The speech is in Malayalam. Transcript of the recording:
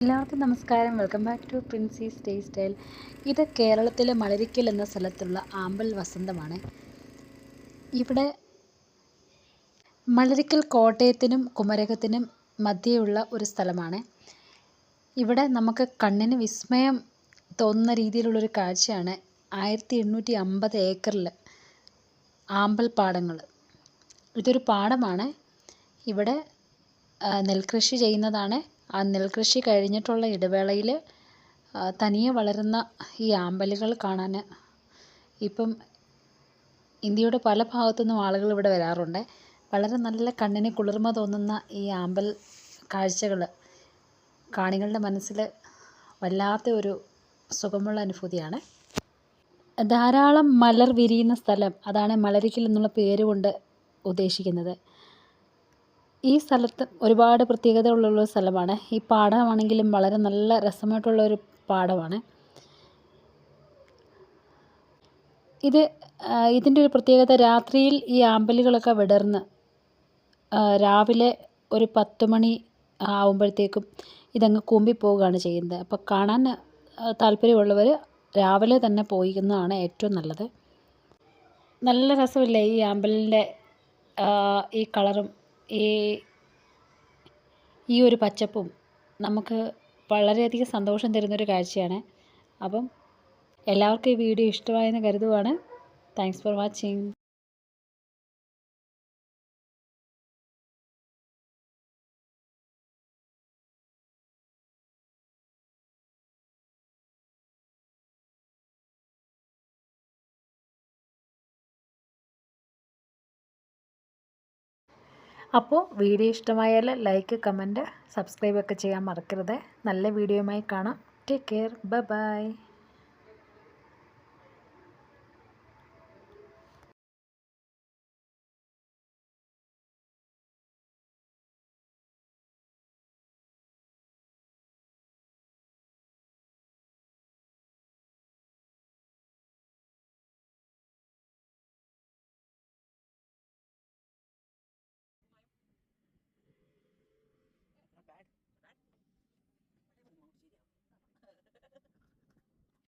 എല്ലാവർക്കും നമസ്കാരം. Welcome back to Princy stay style ഇത് കേരളത്തിലെ മലരിക്കൽ എന്ന സ്ഥലത്തുള്ള ആമ്പൽ വസന്തമാണ്. ഇവിടെ മലരിക്കൽ കോട്ടയത്തിനും കുമരകത്തിനും മധ്യയുള്ള ഒരു സ്ഥലമാണ്. ഇവിടെ നമുക്ക് കണ്ണിന് വിസ്മയം തോന്നുന്ന രീതിയിലുള്ളൊരു കാഴ്ചയാണ് ആയിരത്തി എണ്ണൂറ്റി അമ്പത് ഏക്കറിൽ ആമ്പൽ പാടങ്ങൾ ഇതൊരു പാടമാണ്. ഇവിടെ നെൽകൃഷി ചെയ്യുന്നതാണ്. ആ നെൽകൃഷി കഴിഞ്ഞിട്ടുള്ള ഇടവേളയിൽ തനിയെ വളരുന്ന ഈ ആമ്പലുകൾ കാണാൻ ഇപ്പം ഇന്ത്യയുടെ പല ഭാഗത്തു നിന്നും ആളുകൾ ഇവിടെ വരാറുണ്ട്. വളരെ നല്ല കണ്ണിന് കുളിർമ തോന്നുന്ന ഈ ആമ്പൽ കാഴ്ചകൾ കാണികളുടെ മനസ്സിൽ വല്ലാത്ത ഒരു സുഖമുള്ള അനുഭൂതിയാണ്. ധാരാളം മലർ വിരിയുന്ന സ്ഥലം അതാണ് മലരിക്കൽ എന്നുള്ള പേരുകൊണ്ട് ഉദ്ദേശിക്കുന്നത്. ഈ സ്ഥലത്ത് ഒരുപാട് പ്രത്യേകതകളുള്ള സ്ഥലമാണ്. ഈ പാടമാണെങ്കിലും വളരെ നല്ല രസമായിട്ടുള്ള ഒരു പാടമാണ്. ഇത് ഇതിന്റെ ഒരു പ്രത്യേകത രാത്രിയിൽ ഈ ആമ്പലുകളൊക്കെ വിടർന്ന് രാവിലെ ഒരു പത്ത് മണി ആവുമ്പോഴത്തേക്കും ഇതങ്ങ് കൂമ്പിപ്പോവുകയാണ് ചെയ്യുന്നത്. അപ്പോൾ കാണാൻ താല്പര്യമുള്ളവർ രാവിലെ തന്നെ പോയിരുന്നതാണ് ഏറ്റവും നല്ലത്. നല്ല രസമില്ലേ ഈ ആമ്പലിന്റെ ഈ കളറും ഈ ഈ ഒരു പച്ചപ്പും നമുക്ക് വളരെയധികം സന്തോഷം തരുന്നൊരു കാഴ്ചയാണ്. അപ്പം എല്ലാവർക്കും ഈ വീഡിയോ ഇഷ്ടമായെന്ന് കരുതുവാണ്. താങ്ക്സ് ഫോർ വാച്ചിങ് അപ്പോൾ വീഡിയോ ഇഷ്ടമായാൽ ലൈക്ക് കമന്റ് സബ്സ്ക്രൈബ് ഒക്കെ ചെയ്യാൻ മറക്കരുത്. നല്ല വീഡിയോയുമായി കാണാം. Take care bye bye